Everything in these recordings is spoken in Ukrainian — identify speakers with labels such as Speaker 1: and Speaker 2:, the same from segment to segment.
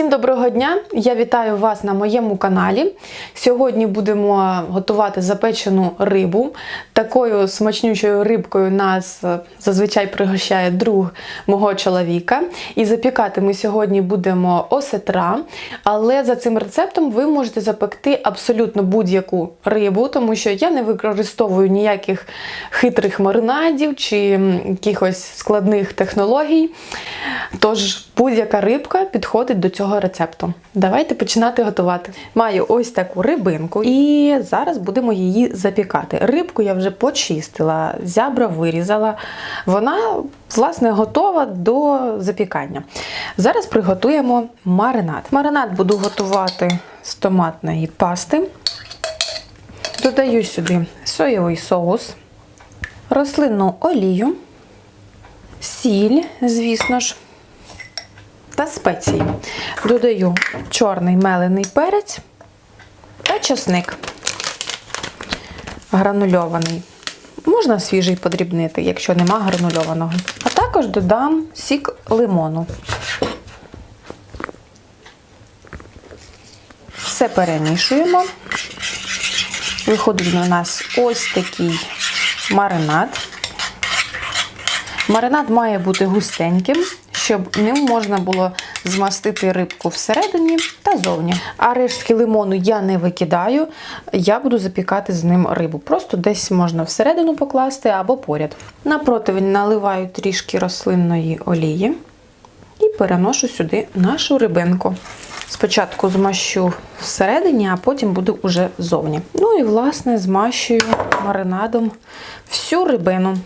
Speaker 1: Всім доброго дня! Я вітаю вас на моєму каналі. Сьогодні будемо готувати запечену рибу. Такою смачнючою рибкою нас е, зазвичай пригощає друг мого чоловіка. І запікати ми сьогодні будемо осетра. Але за цим рецептом ви можете запекти абсолютно будь-яку рибу, тому що я не використовую ніяких хитрих маринадів чи якихось складних технологій. Тож будь-яка рибка підходить до цього рецепту. Давайте починати готувати. Маю ось таку рибинку, і зараз будемо її запікати. Рибку я вже почистила, зябра вирізала. Вона, власне, готова до запікання. Зараз приготуємо маринад. Маринад буду готувати з томатної пасти. Додаю сюди соєвий соус, рослинну олію, сіль, звісно ж, та спеції. Додаю чорний мелений перець та чесник гранульований. Можна свіжий подрібнити, якщо нема гранульованого. А також додам сік лимону. Все перемішуємо. Виходить у нас ось такий маринад. Маринад має бути густеньким, щоб ним можна було змастити рибку всередині та зовні. А рештки лимону я не викидаю, я буду запікати з ним рибу. Просто десь можна всередину покласти або поряд. На противень наливаю трішки рослинної олії і переношу сюди нашу рибинку. Спочатку змащу всередині, а потім буду уже зовні. Ну і, власне, змащую маринадом всю рибину.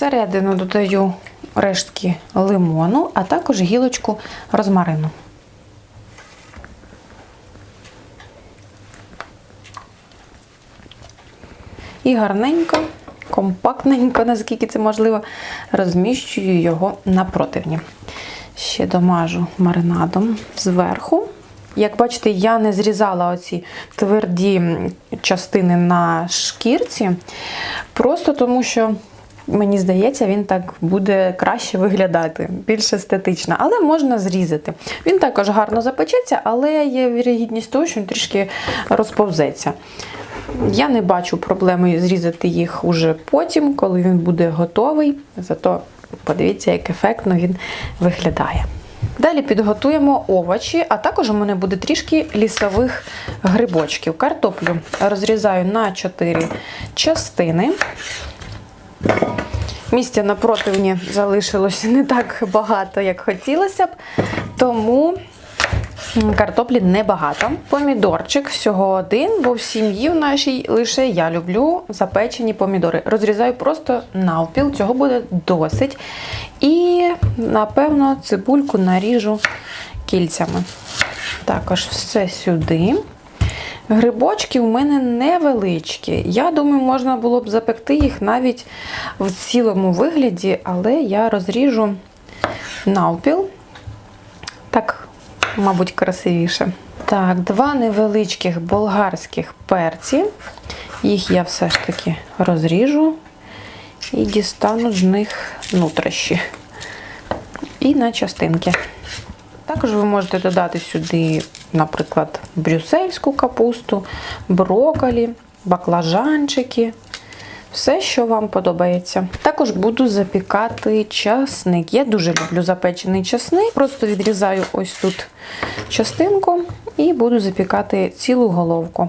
Speaker 1: Всередину додаю рештки лимону, а також гілочку розмарину. І гарненько, компактненько, наскільки це можливо, розміщую його на противні. Ще домажу маринадом зверху. Як бачите, я не зрізала оці тверді частини на шкірці, просто тому що Мені здається, він так буде краще виглядати, більш естетично, але можна зрізати. Він також гарно запечеться, але є вірогідність того, що він трішки розповзеться. Я не бачу проблеми зрізати їх уже потім, коли він буде готовий. Зато подивіться, як ефектно він виглядає. Далі підготуємо овочі, а також у мене буде трішки лісових грибочків. Картоплю розрізаю на 4 частини. Місця на противні залишилося не так багато, як хотілося б, тому картоплі небагато. Помідорчик всього один, бо в сім'ї в нашій лише я люблю запечені помідори. Розрізаю просто навпіл, цього буде досить. І, напевно, цибульку наріжу кільцями. Також все сюди. Грибочки в мене невеличкі. Я думаю, можна було б запекти їх навіть в цілому вигляді, але я розріжу навпіл. Так, мабуть, красивіше. Так, два невеличких болгарських перці. Їх я все ж таки розріжу і дістану з них нутрощі. І на частинки. Також ви можете додати сюди, наприклад, брюссельську капусту, броколі, баклажанчики. Все, що вам подобається. Також буду запікати часник. Я дуже люблю запечений часник. Просто відрізаю ось тут частинку і буду запікати цілу головку.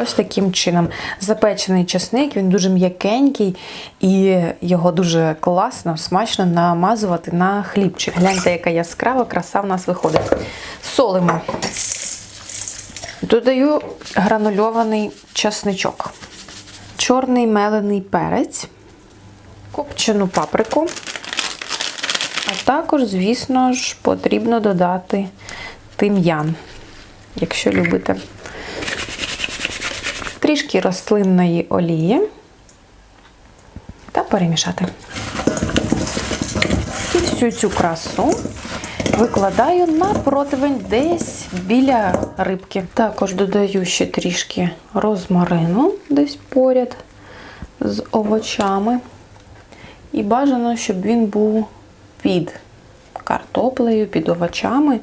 Speaker 1: Ось таким чином. Запечений чесник, він дуже м'якенький і його дуже класно, смачно намазувати на хлібчик. Гляньте, яка яскрава краса в нас виходить. Солимо. Додаю гранульований чесничок, чорний мелений перець, копчену паприку. А також, звісно ж, потрібно додати тим'ян, якщо любите трішки рослинної олії та перемішати. І всю цю красу викладаю на противень десь біля рибки. Також додаю ще трішки розмарину десь поряд з овочами. І бажано, щоб він був під картоплею, під овочами.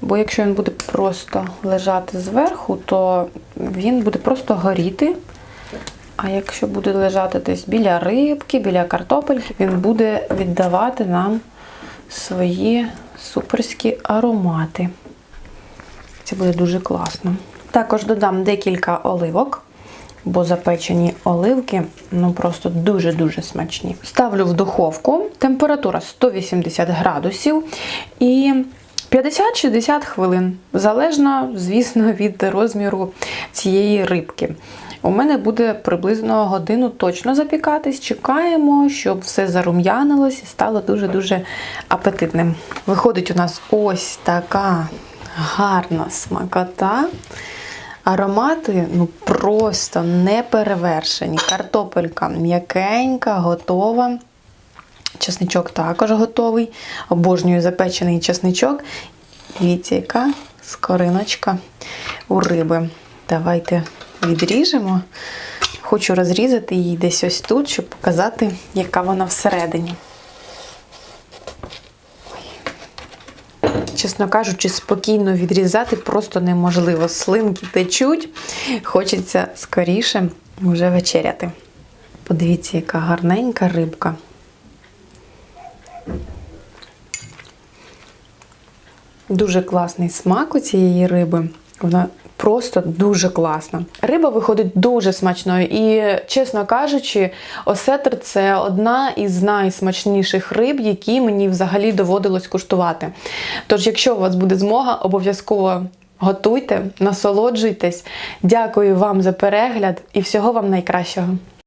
Speaker 1: Бо якщо він буде просто лежати зверху, то він буде просто горіти. А якщо буде лежати десь біля рибки, біля картопельки, він буде віддавати нам свої суперські аромати. Це буде дуже класно. Також додам декілька оливок, бо запечені оливки ну просто дуже-дуже смачні. Ставлю в духовку, температура 180 градусів і 50-60 хвилин, залежно, звісно, від розміру цієї рибки. У мене буде приблизно годину точно запікатись. Чекаємо, щоб все зарум'янилось і стало дуже-дуже апетитним. Виходить у нас ось така гарна смакота. Аромати ну просто неперевершені. Картопелька м'якенька, готова. Чесничок також готовий. Обожнюю запечений чесничок. Дивіться, яка скориночка у риби. Давайте відріжемо. Хочу розрізати її десь ось тут, щоб показати, яка вона всередині. Чесно кажучи, спокійно відрізати просто неможливо. Слинки течуть, хочеться скоріше вже вечеряти. Подивіться, яка гарненька рибка. Дуже класний смак у цієї риби. Вона просто дуже класна. Риба виходить дуже смачною. І, чесно кажучи, осетр це одна із найсмачніших риб, які мені взагалі доводилось куштувати. Тож, якщо у вас буде змога, обов'язково готуйте, насолоджуйтесь. Дякую вам за перегляд і всього вам найкращого.